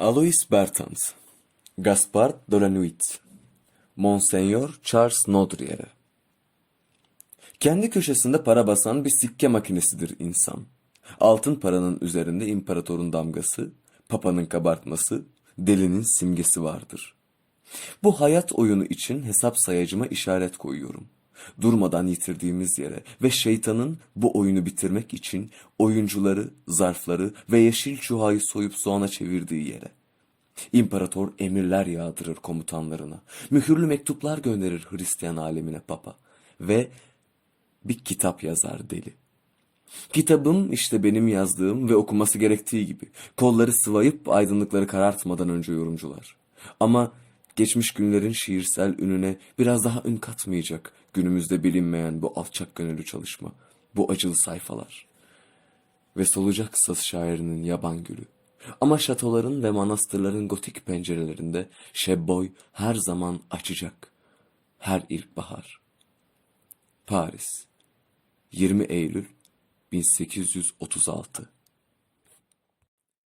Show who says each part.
Speaker 1: Alois Bertans, Gaspard de la Nuit, Monseigneur Charles Nodriere. Kendi köşesinde para basan bir sikke makinesidir insan. Altın paranın üzerinde imparatorun damgası, papanın kabartması, delinin simgesi vardır. Bu hayat oyunu için hesap sayacıma işaret koyuyorum. Durmadan yitirdiğimiz yere ve şeytanın bu oyunu bitirmek için oyuncuları, zarfları ve yeşil çuhayı soyup soğana çevirdiği yere. İmparator emirler yağdırır komutanlarına. Mühürlü mektuplar gönderir Hristiyan alemine papa. Ve bir kitap yazar deli. Kitabım işte benim yazdığım ve okuması gerektiği gibi. Kolları sıvayıp aydınlıkları karartmadan önce yorumcular. Ama geçmiş günlerin şiirsel ününe biraz daha ün katmayacak günümüzde bilinmeyen bu alçak gönüllü çalışma, bu acılı sayfalar. Ve solacak saz şairinin yaban gülü. Ama şatoların ve manastırların gotik pencerelerinde şebboy her zaman açacak. Her ilkbahar. Paris 20 Eylül 1836